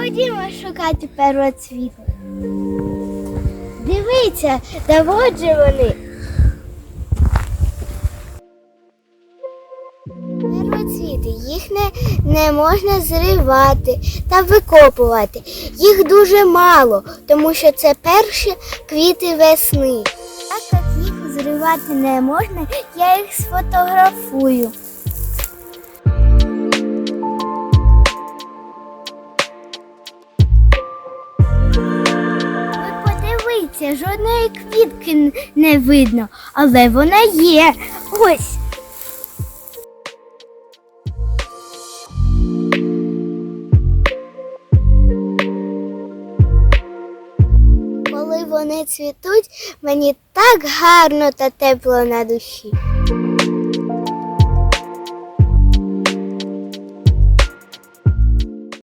Ходімо шукати первоцвіти. Дивіться, да от же вони. Первоцвіти, їх не, не можна зривати та викопувати. Їх дуже мало, тому що це перші квіти весни. Так як їх зривати не можна, я їх сфотографую. Подивіться, жодної квітки не видно, але вона є. Ось. Коли вони цвітуть, мені так гарно та тепло на душі.